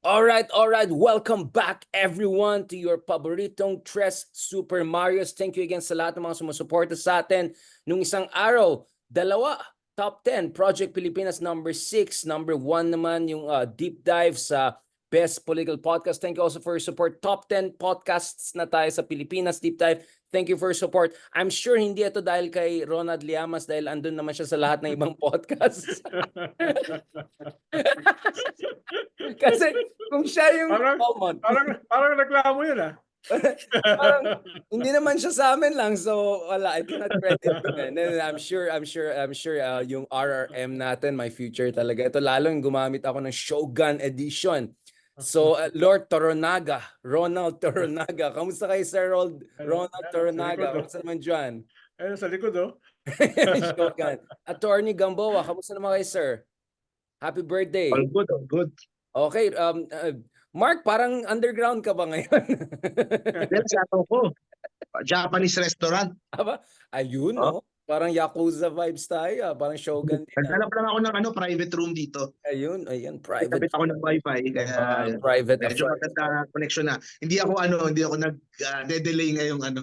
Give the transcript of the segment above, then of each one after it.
Alright, alright. Welcome back everyone to your paboritong Tres Super Marios. Thank you again sa lahat ng mga sumusuporta sa atin. Nung isang araw, dalawa, top 10, Project Pilipinas number 6, number 1 naman yung uh, deep dive sa Best Political Podcast. Thank you also for your support. Top 10 podcasts na tayo sa Pilipinas deep dive. Thank you for your support. I'm sure hindi ito dahil kay Ronald Liamas dahil andun naman siya sa lahat ng ibang podcasts. Kasi kung siya yung Parang- common, parang, parang reklamo yun ah. parang hindi naman siya sa amin lang so wala I cannot credit eh. No, no, I'm sure I'm sure I'm sure uh, yung RRM natin my future talaga ito lalo yung gumamit ako ng Shogun edition so uh, Lord Toronaga Ronald Toronaga kamusta kayo Sir Ronald, Ronald Toronaga oh. kamusta naman dyan Ayun, sa likod oh. Shogun Attorney Gamboa kamusta naman kayo sir Happy birthday All good, all good. okay um uh, Mark parang underground ka ba ngayon Then sa ato ko, Japanese restaurant. Aba, ayun, Oh. no? Parang Yakuza vibes tayo, ah. parang Shogun din. ah. Naghanap lang ako ng ano, private room dito. Ayun, ayun, private. Kapit ako ng wifi, kaya ah, private medyo affairs. maganda connection na. Hindi ako ano, hindi ako nag-delay ngayong ano,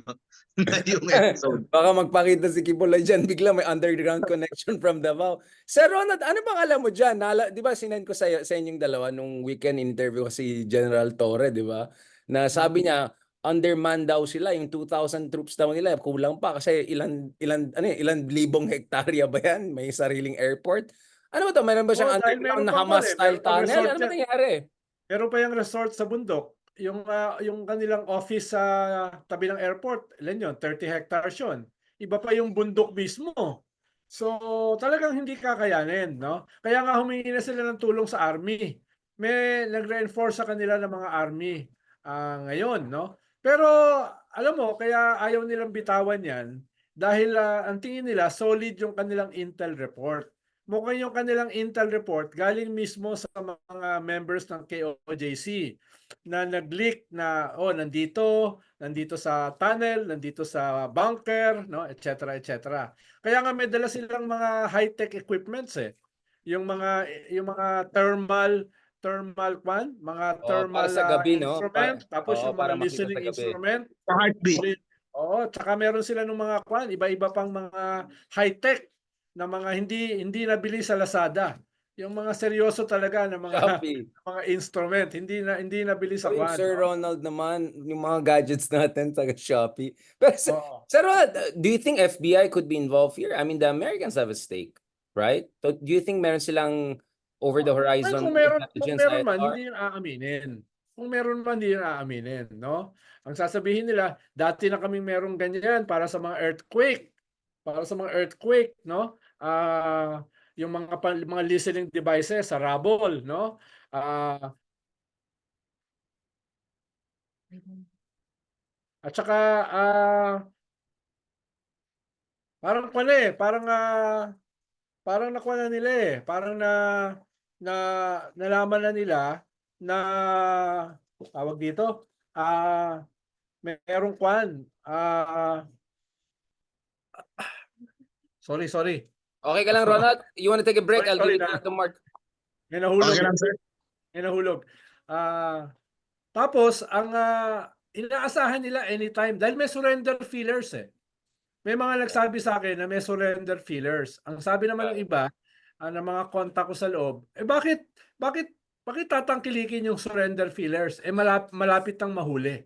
ngayong episode. Baka magpakita si Kibuloy dyan, bigla may underground connection from Davao. Sir Ronald, ano bang alam mo dyan? Nala, di ba sinend ko sa, sa inyong dalawa nung weekend interview ko si General Torre, di ba? Na sabi niya, underman daw sila, yung 2,000 troops daw nila, kulang pa kasi ilan, ilan, ano yun, ilan libong hektarya ba yan? May sariling airport? Ano ba to? Mayroon ba siyang dahil underground na Hamas eh. style tunnel? resort Ano ba yan. nangyari? Meron pa yung resort sa bundok. Yung ah, yung kanilang office sa tabi ng airport, ilan yun? 30 hectares yun. Iba pa yung bundok mismo. So, talagang hindi kakayanin, no? Kaya nga humingi na sila ng tulong sa army. May nag-reinforce sa kanila ng mga army ah, ngayon, no? Pero alam mo, kaya ayaw nilang bitawan 'yan dahil ah, ang tingin nila solid yung kanilang intel report. Mukhang yung kanilang intel report galing mismo sa mga members ng KOJC na nag-leak na oh nandito, nandito sa tunnel, nandito sa bunker, no, etc. etc. Kaya nga may dala silang mga high-tech equipments eh. Yung mga yung mga thermal thermal kwan, mga Oo, thermal para sa ah, gabi, no? instrument, Pa- tapos oo, yung para mga makita listening sa gabi. instrument, Sa heartbeat. Oo, tsaka meron sila ng mga kwan, iba-iba pang mga high-tech na mga hindi hindi nabili sa Lazada. Yung mga seryoso talaga na mga Shopee. mga instrument, hindi na hindi nabili sa So, yung kwan. Sir Ronald naman, yung mga gadgets natin sa Shopee. Pero Sir, Oo. Sir Ronald, uh, do you think FBI could be involved here? I mean, the Americans have a stake, right? So, do you think meron silang over the horizon kung meron, kung meron man, hindi yun aaminin. Kung meron man, hindi yun aaminin. No? Ang sasabihin nila, dati na kaming merong ganyan para sa mga earthquake. Para sa mga earthquake, no? Ah, yung mga mga listening devices sa Rabol, no? Ah, at saka ah parang pala eh, parang ah, parang nakuha na nila eh, parang na na nalaman na nila na tawag dito ah merong kwan ah sorry sorry Okay ka lang, Ronald? You want to take a break? Sorry, I'll give it na. to Mark. may nahulog Okay lang, sir. may nahulog ah tapos ang ah, inaasahan nila anytime dahil may surrender feelers eh may mga nagsabi sa akin na may surrender feelers. Ang sabi naman ng iba ah, ng mga kontak ko sa loob eh bakit bakit bakit tatangkilikin yung surrender feelers? Eh malap, malapit nang mahuli.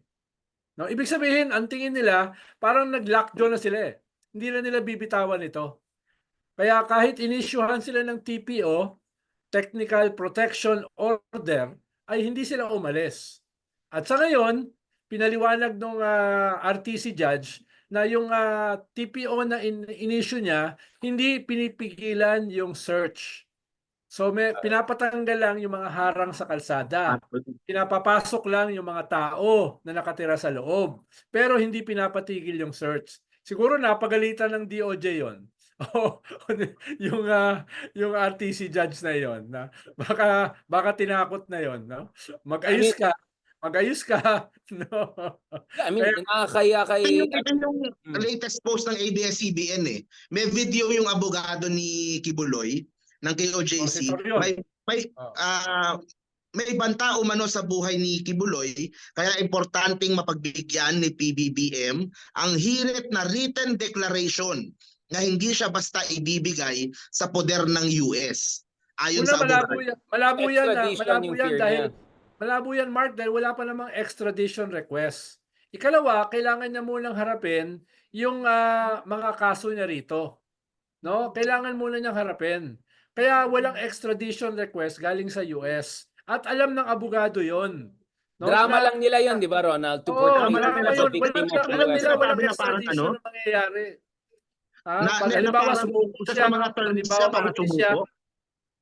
No ibig sabihin ang tingin nila parang nag-lockjaw na sila eh. Hindi na nila bibitawan ito. Kaya kahit inisyuhan sila ng TPO technical protection order ay hindi sila umalis. At sa ngayon pinaliwanag ng RTC judge na yung ah, TPO na in, in-issue niya hindi pinipigilan yung search So may pinapatanggal lang yung mga harang sa kalsada. Pinapapasok lang yung mga tao na nakatira sa loob. Pero hindi pinapatigil yung search. Siguro napagalitan ng DOJ 'yon. O yung ah, yung RTC judge na 'yon na baka baka tinakot na 'yon, no? Mag-ayos ka. Mag-ayos ka. No. Yeah, I mean, Kaya- nakakaya kay... Yung, Hmm. latest post ng ABS-CBN eh. May video yung abogado ni Kibuloy ng KOJC. May, may, Oh. ah, may banta umano sa buhay ni Kibuloy, kaya importanteng mapagbigyan ni PBBM ang hirit na written declaration na hindi siya basta ibibigay sa poder ng US. Ayon Una, sa malabo abogado. yan, malabo yan, na, Extradition malabo yan dahil, niya. Malabo yan, Mark, dahil wala pa namang extradition request. Ikalawa, kailangan niya munang harapin yung ah, mga kaso niya rito. No? Kailangan muna niyang harapin. Kaya walang extradition request galing sa US. At alam ng abogado yon. No? Drama Na- lang nila yun, di ba, Ronald? To Oo, portray drama lang nila yun. victim Wala- of alam nila walang extradition ano? na mangyayari. Ha? Na, Pag na, halimbawa, sumuko siya, sa mga halimbawa, niya para siya, sumuko.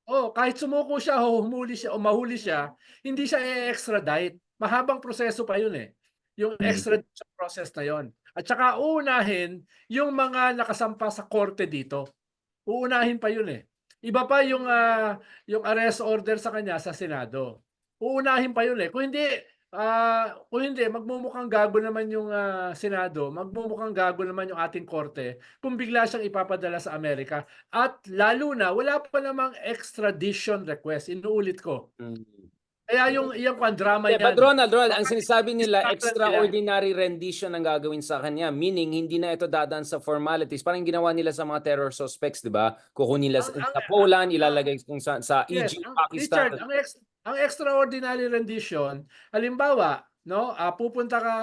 Oh, kahit sumuko siya o humuli siya o mahuli siya, hindi siya i-extradite. Mahabang proseso pa 'yun eh. Yung Hmm. extradition process na 'yon. At saka uunahin yung mga nakasampa sa korte dito. Uunahin pa 'yun eh. Iba pa yung ah, yung arrest order sa kanya sa Senado. Uunahin pa 'yun eh. Kung hindi ah, kung hindi magmumukhang gago naman yung ah, Senado, magmumukhang gago naman yung ating korte kung bigla siyang ipapadala sa Amerika. At lalo na, wala pa namang extradition request. Inuulit ko. Mm. Kaya yung iyang kwan, drama Yeah, yan. but Ronald, Ronald, ang sinasabi nila, Scotland extraordinary rendition ang gagawin sa kanya. Meaning, hindi na ito dadaan sa formalities. Parang ginawa nila sa mga terror suspects, di ba? Kukunin nila sa, Ang- ang- sa Poland, ilalagay kung sa, sa Yes, Egypt, ang- Pakistan. Richard, ang, ex- ang extraordinary rendition, halimbawa, no, ah, pupunta ka,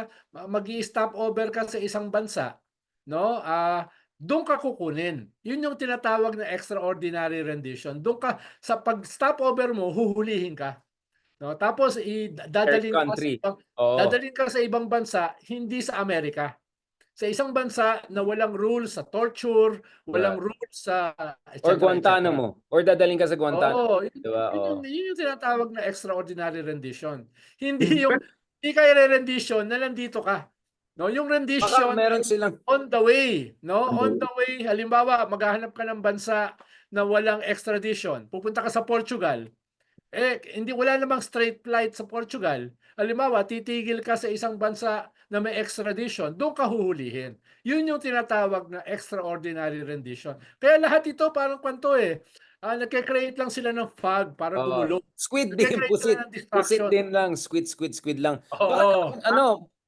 mag stop over ka sa isang bansa, no, ah, doon ka kukunin. Yun yung tinatawag na extraordinary rendition. Doon ka, sa pag-stop over mo, huhulihin ka. No? Tapos, i- dadalhin ka, sa ibang, Oo. dadalhin ka sa ibang bansa, hindi sa Amerika. Sa isang bansa na walang rules sa torture, walang rules sa... et Or cetera, et cetera. Guantanamo. Or dadaling ka sa Guantanamo. Oo, yun, Di ba? yun, Oo. yung, yun yung tinatawag na extraordinary rendition. Hindi yung hindi ka rendition na nandito ka. No, yung Baka rendition meron silang on the way, no? On the way, halimbawa, maghahanap ka ng bansa na walang extradition. Pupunta ka sa Portugal. Eh, hindi wala namang straight flight sa Portugal. Halimbawa, titigil ka sa isang bansa na may extradition, doon ka huhulihin. Yun yung tinatawag na extraordinary rendition. Kaya lahat ito parang kwanto eh. Ah, nagke-create lang sila ng fog para Oo. gumulo. squid din, pusit. Pusit din lang, squid, squid, squid lang. Baka Oo. naman, ano,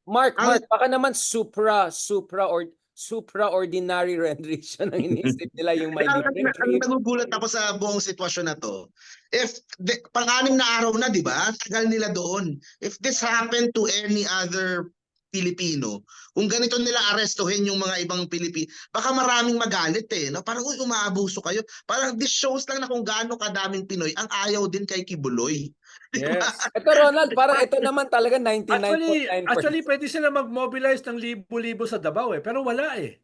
Mark, Mark, baka naman supra, supra or supra-ordinary rendition ang iniisip nila yung may different ang nagugulat ako sa buong sitwasyon na to. If de, pang-anim na araw na, 'di ba? Tagal nila doon. If this happened to any other Pilipino, kung ganito nila arestuhin yung mga ibang Pilipino, baka maraming magalit eh. No? Parang, uy, umaabuso kayo. Parang this shows lang na kung gaano kadaming Pinoy ang ayaw din kay Kibuloy. Yes. Ito Ronald, parang ito naman talaga Actually, 99.9%. actually pwede sila mag-mobilize ng libo-libo sa Davao eh, pero wala eh.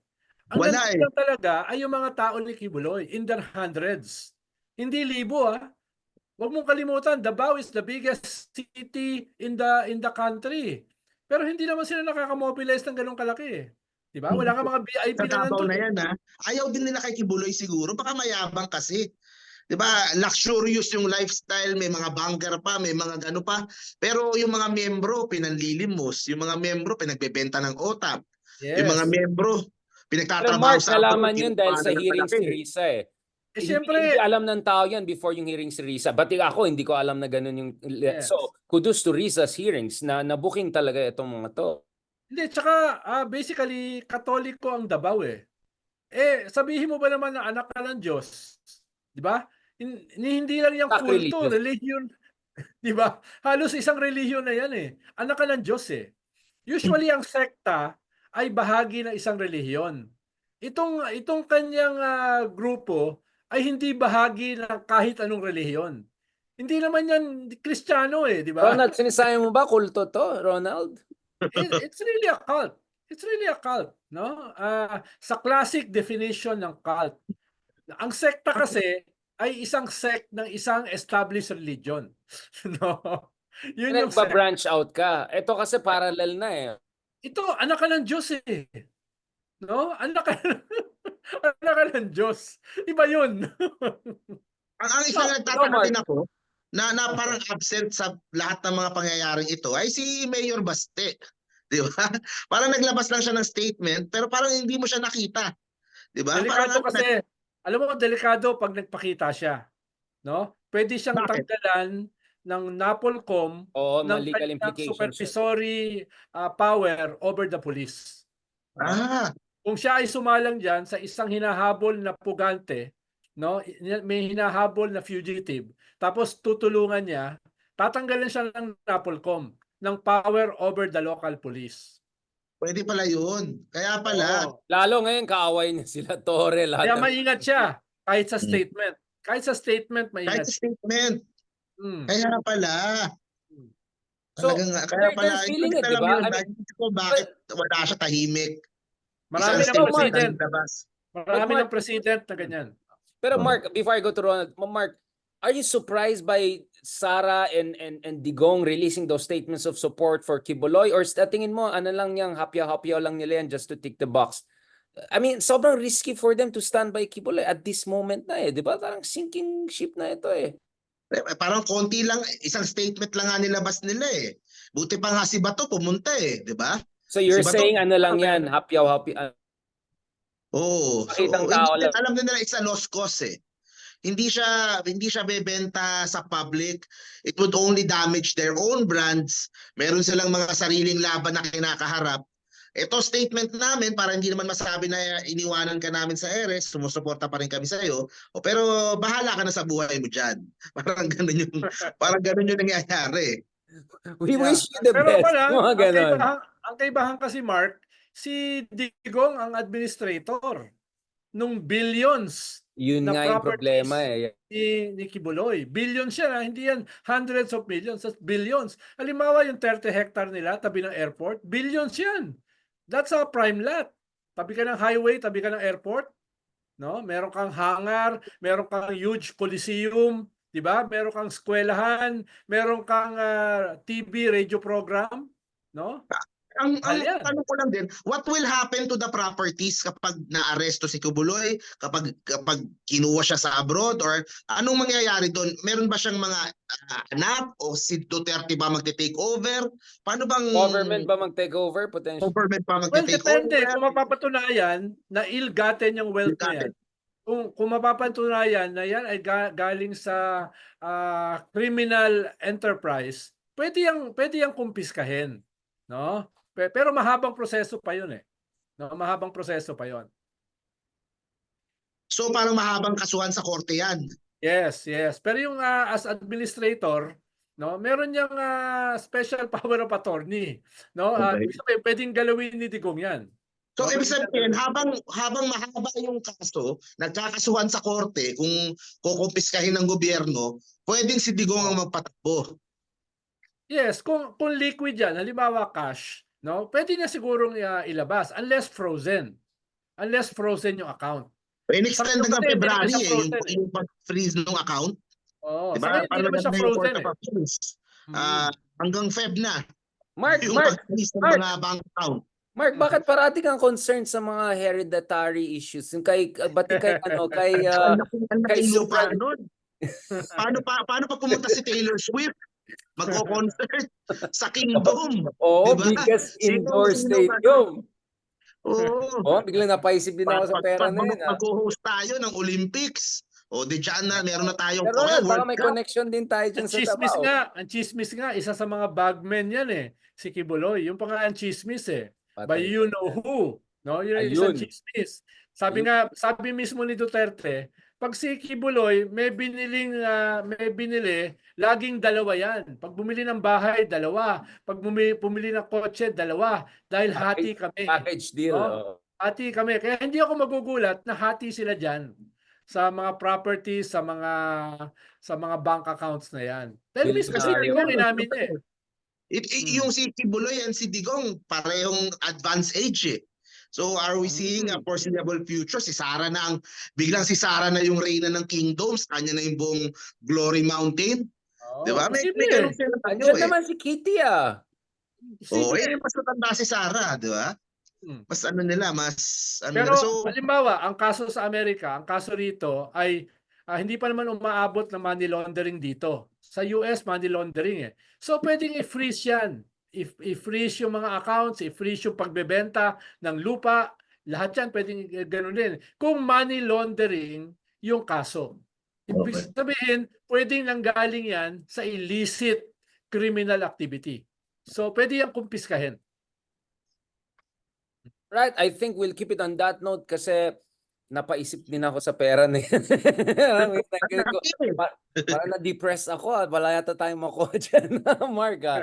Ang Wala eh. lang talaga ay yung mga tao ni Kibuloy in their hundreds. Hindi libo ah. Huwag mong kalimutan, Davao is the biggest city in the in the country. Pero hindi naman sila nakaka-mobilize ng ganong kalaki eh. 'Di ba? Wala ka mga VIP na nandun. na yan, ha? Ayaw din nila kay Kibuloy siguro. Baka mayabang kasi. 'Di ba? Luxurious yung lifestyle, may mga bunker pa, may mga gano pa. Pero yung mga miyembro pinanlilimos, yung mga miyembro pinagbebenta ng OTAP, Yes. yung mga miyembro Pero pinagtatrabaho Mark, sa nalaman yun dahil sa hearing si. Risa eh. Eh, Hindi- siyempre, hindi alam ng tao yan before yung hearing si Risa. But ako, hindi ko alam na ganun yung... Yes. So, kudos to Risa's hearings na na-booking talaga itong mga to. Hindi, tsaka ah, basically, katoliko ang Davao eh. Eh, sabihin mo ba naman na anak ka ng Diyos? Di ba? Hin- Hindi lang yung kulto, religion. Di ba? Halos isang relihiyon na yan eh. Anak ka ng Diyos eh. Usually ang sekta ay bahagi ng isang relihiyon. Itong itong kanyang ah, grupo ay hindi bahagi ng kahit anong relihiyon. Hindi naman yan Kristiyano eh, di ba? Ronald, sinasabi mo ba kulto to, Ronald? it- it's really a cult. It's really a cult, no? Ah, sa classic definition ng cult. Ang sekta kasi ay isang sect ng isang established religion. no? Yun yung sect. Nagpa-branch out ka. Ito kasi parallel na eh. Ito, anak ka ng Diyos eh. No? Anak ka, anak ka ng Diyos. Iba yun. Ang, ang isang No, nagtataka Mark. din ako, na, na parang absent sa lahat ng mga pangyayaring ito ay si Mayor Baste. Di ba? Parang naglabas lang siya ng statement pero parang hindi mo siya nakita. Di ba? delikado Parang- kasi, alam mo, delikado pag nagpakita siya. No? Pwede siyang Bakit? tanggalan ng NAPOLCOM Oo, ng legal kanyang implications. supervisory ah, power over the police. Ah, Kung siya ay sumalang diyan sa isang hinahabol na pugante, no, may hinahabol na fugitive, tapos tutulungan niya, tatanggalin siya ng NAPOLCOM ng power over the local police. pwede pala yun. Kaya pala. Oo. Lalo ngayon kaaway niya sila Torre lahat. Kaya ng- maingat siya kahit sa Hmm. statement. Kahit sa statement Kahit maingat sa siya. statement. Hmm. Kaya pala. So, Talagang, kaya pala, feeling hindi it, alam diba? yun, I mean- bakit ko bakit wala siya tahimik. Marami Isang ng president. Marami ng president na ganyan. Pero Oo. Mark, before I go to Ronald, Ma- Mark, are you surprised by Sara and and and Digong releasing those statements of support for Kibuloy or sa tingin mo ano lang yang hapya-hapya lang nila yan just to tick the box? I mean, sobrang risky for them to stand by Kibuloy at this moment na eh, 'di ba? Parang sinking ship na ito eh. Eh, Parang konti lang, isang statement lang nga nilabas nila eh. Buti pa nga si Bato pumunta eh, di ba? So you're Si Bato- saying ano lang yan, hapyaw-hapya. Oo. So, Makitang hindi tao lang. alam na nila it's a lost cause eh. Hindi siya hindi siya bebenta sa public. It would only damage their own brands. Meron silang mga sariling laban na kinakaharap. Ito statement namin para hindi naman masabi na iniwanan ka namin sa Eres, sumusuporta pa rin kami sa iyo. O pero bahala ka na sa buhay mo diyan. Parang ganun yung parang ganun yung nangyayari. We Yeah. wish you the Pero best. wala, Mga ang ganon. Ang kaibahan kasi Mark, si Digong ang administrator nung billions Yun na nga yung problema eh. ni, ni Kibuloy. Billions siya, na, hindi yan hundreds of millions, that's billions. Halimbawa yung 30 hectare nila, tabi ng airport, billions yan. That's a prime lot. Tabi ka ng highway, tabi ka ng airport. No? Meron kang hangar, meron kang huge coliseum, 'di ba? Meron kang eskwelahan, meron kang ah, TV radio program, no? Ang, ang Ayan. tanong ko lang din, what will happen to the properties kapag naaresto si Kubuloy, kapag kapag kinuha siya sa abroad or anong mangyayari doon? Meron ba siyang mga ah, anak o si Duterte ba magte-take over? Paano bang Government ba mag-take over potentially? government pa Well, magte-take depende over? kung mapapatunayan na ill-gotten yung wealth. Ill-gotten. Kung, kung mapapatunayan na yan ay ga- galing sa ah, criminal enterprise, pwede yang pwede yang kumpiskahin, no? Pe- Pero mahabang proseso pa 'yun eh. No, mahabang proseso pa 'yon. So parang mahabang kasuhan sa korte yan. Yes, yes. Pero yung ah, as administrator, no, meron yang ah, special power of attorney, no? Ah, Okay. sabihin, pwedeng galawin ni Digong 'yan. So ibig sabihin, habang habang mahaba yung kaso, nagkakasuhan sa korte kung kukumpiskahin ng gobyerno, pwedeng si Digong ang magpatakbo. Yes, kung kung liquid 'yan, halimbawa cash, no? Pwede na sigurong ah, ilabas unless frozen. Unless frozen yung account. In-extend Sa- hanggang kasi hindi February eh, yung, eh. yung pag-freeze ng account. Oo, Di sa ba? ngayon, naman siya frozen eh. Ah, hanggang Feb na. Mark, Yung Mark, pag-freeze ng Mark. mga bank account. Mark, bakit parati kang concerned sa mga hereditary issues? Yung kay, bati kay, ano, kay, uh, kay nun. paano pa paano pa pumunta si Taylor Swift? Magko-concert sa Kingdom. oh, Diba? biggest indoor stadium. Oo. Oh, biglang napaisip din ako sa pera na yun. ah. Mag-host tayo ng Olympics. O di dyan na, meron na tayong Pero baka World may Cup. connection din tayo dyan Ang sa chismis Davao. nga, ang chismis nga, isa sa mga bagmen yan eh, si Kibuloy. Yung pa nga ang chismis eh. By Patay. you know who. No, yun yung isang Ayun. chismis. Sabi nga, sabi mismo ni Duterte, pag si Kibuloy may biniling ah, may binili, laging dalawa 'yan. Pag bumili ng bahay, dalawa. Pag bumili, bumili ng kotse, dalawa. Dahil hati kami. Package deal. Oh. oh. Hati kami. Kaya hindi ako magugulat na hati sila diyan sa mga properties, sa mga sa mga bank accounts na 'yan. Dahil Bill mismo si Gates. Digong inamin niya eh. It, it- Hmm. Yung si Kibuloy and si Digong, parehong advanced age eh. So are we seeing a Mm. foreseeable future? Si Sarah na ang, biglang si Sarah na yung reyna ng kingdoms, kanya na yung buong Glory Mountain. Oh, Di ba? May, may ganun sila tayo Andiyan eh. naman si Kitty ah. Oo, Posible. eh, mas matanda si Sarah, di ba? Hmm. Mas ano nila, mas ano Pero. So, halimbawa, ang kaso sa Amerika, ang kaso rito ay ah, hindi pa naman umaabot ng money laundering dito. Sa US, money laundering eh. So pwedeng i-freeze yan. If i-freeze yung mga accounts, i-freeze yung pagbebenta ng lupa, lahat yan pwedeng ganun din. Kung money laundering yung kaso. Ibig Okay. sabihin, pwedeng nanggaling yan sa illicit criminal activity. So, pwede yung kumpiskahin. Right, I think we'll keep it on that note kasi napaisip din ako sa pera na yan. Wait, thank you. Parang na-depress ako at wala yata tayong makuha dyan, Mark. ah.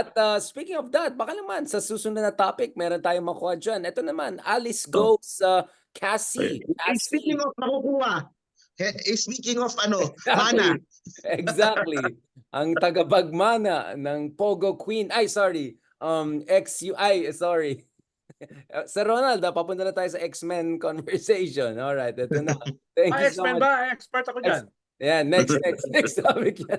At uh, speaking of that, baka naman sa susunod na topic, meron tayong makuha dyan. Ito naman, Alice goes uh, Cassie. Cassie. Speaking of nakukuha, eh, eh, speaking of ano, mana, Exactly. Ang tagabagmana ng Pogo Queen. Ay, sorry. Um, XU. Ay, sorry. Sir Ronald, ah, papunta na tayo sa X-Men conversation. All right, ito na. Thank Ah, you so X-Men much. ba? Expert ako dyan. Yeah, next, next, next topic yan.